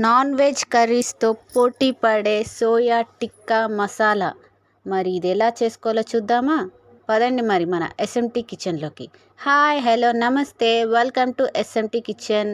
Non veg కర్రీస్తో పోటీ పడే soya tikka masala. మరి ఇది ఎలా చేసుకోవాలో చూద్దామా? పదండి మరి మన ఎస్ఎంటీ కిచెన్లోకి. హాయ్ హలో నమస్తే. Welcome to SMT kitchen.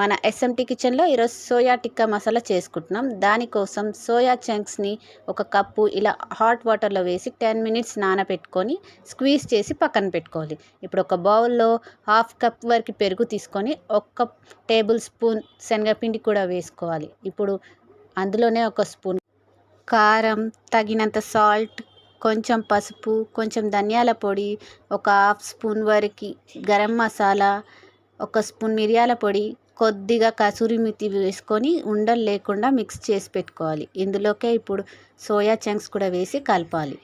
మన ఎస్ఎంటీ కిచెన్లో ఈరోజు సోయా టిక్కా మసాలా చేసుకుంటున్నాం. దానికోసం సోయా చంక్స్ని ఒక కప్పు ఇలా హాట్ వాటర్లో వేసి టెన్ మినిట్స్ నానబెట్టుకొని స్క్వీజ్ చేసి పక్కన పెట్టుకోవాలి. ఇప్పుడు ఒక బౌల్లో హాఫ్ కప్ వరకు పెరుగు తీసుకొని ఒక టేబుల్ స్పూన్ శనగపిండి కూడా వేసుకోవాలి. ఇప్పుడు అందులోనే ఒక స్పూన్ కారం తగినంత సాల్ట్ కొంచెం పసుపు కొంచెం ధనియాల పొడి ఒక హాఫ్ స్పూన్ వరకు గరం మసాలా ఒక స్పూన్ మిరియాల పొడి కొద్దిగా కసూరి మితి వేసుకొని ఉండలు లేకుండా మిక్స్ చేసి పెట్టుకోవాలి. ఇందులోకే ఇప్పుడు సోయా చంక్స్ కూడా వేసి కలపాలి.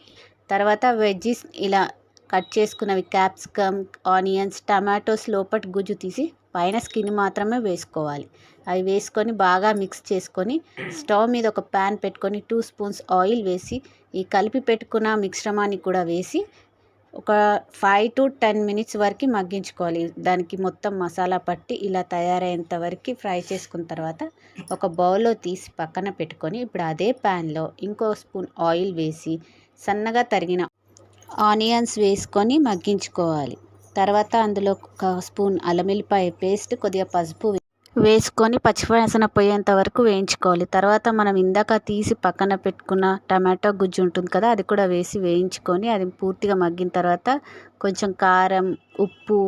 తర్వాత వెజ్జీస్ ఇలా కట్ చేసుకున్నవి క్యాప్సికమ్ ఆనియన్స్ టమాటోస్ లోపటి గుజ్జు తీసి పైన స్కిన్ మాత్రమే వేసుకోవాలి. అవి వేసుకొని బాగా మిక్స్ చేసుకొని స్టవ్ మీద ఒక ప్యాన్ పెట్టుకొని టూ స్పూన్స్ ఆయిల్ వేసి ఈ కలిపి పెట్టుకున్న మిశ్రమాన్ని కూడా వేసి ఒక ఫైవ్ టు టెన్ మినిట్స్ వరకు మగ్గించుకోవాలి. దానికి మొత్తం మసాలా పట్టి ఇలా తయారయ్యేంత వరకు ఫ్రై చేసుకున్న తర్వాత ఒక బౌల్లో తీసి పక్కన పెట్టుకొని ఇప్పుడు అదే ప్యాన్లో ఇంకో స్పూన్ ఆయిల్ వేసి సన్నగా తరిగిన ఆనియన్స్ వేసుకొని మగ్గించుకోవాలి. తర్వాత అందులో ఒక స్పూన్ అల్లమిల్లిపాయ పేస్ట్ కొద్దిగా పసుపు వేసుకొని పచ్చివాసన పోయేంత వరకు వేయించుకోవాలి. తర్వాత మనం ఇందాక తీసి పక్కన పెట్టుకున్న టమాటో గుజ్జు ఉంటుంది కదా అది కూడా వేసి వేయించుకొని అది పూర్తిగా మగ్గిన తర్వాత కొంచెం కారం ఉప్పు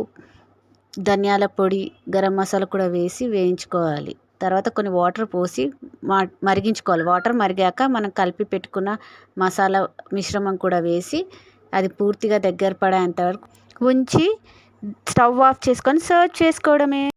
ధనియాల పొడి గరం మసాలా కూడా వేసి వేయించుకోవాలి. తర్వాత కొన్ని వాటర్ పోసి మా మరిగించుకోవాలి. వాటర్ మరిగాక మనం కలిపి పెట్టుకున్న మసాలా మిశ్రమం కూడా వేసి అది పూర్తిగా దగ్గర పడేంత వరకు ఉంచి స్టవ్ ఆఫ్ చేసుకొని సర్వ్ చేసుకోవడమే.